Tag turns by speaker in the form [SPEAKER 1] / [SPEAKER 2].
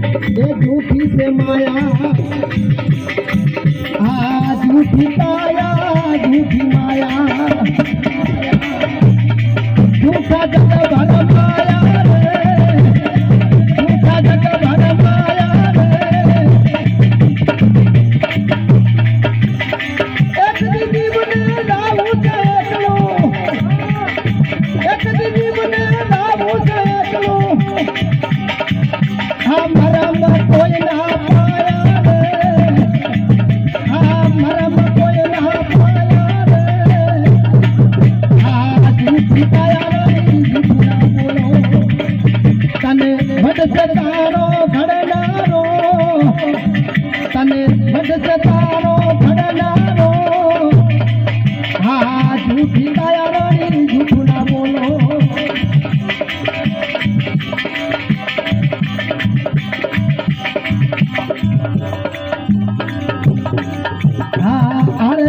[SPEAKER 1] देखू किस माया आज उठी સતારો ઘડનારો તને વધ સતારો ઘડનારો હા જૂઠી દયા રાણી જૂઠું બોલો. હા અરે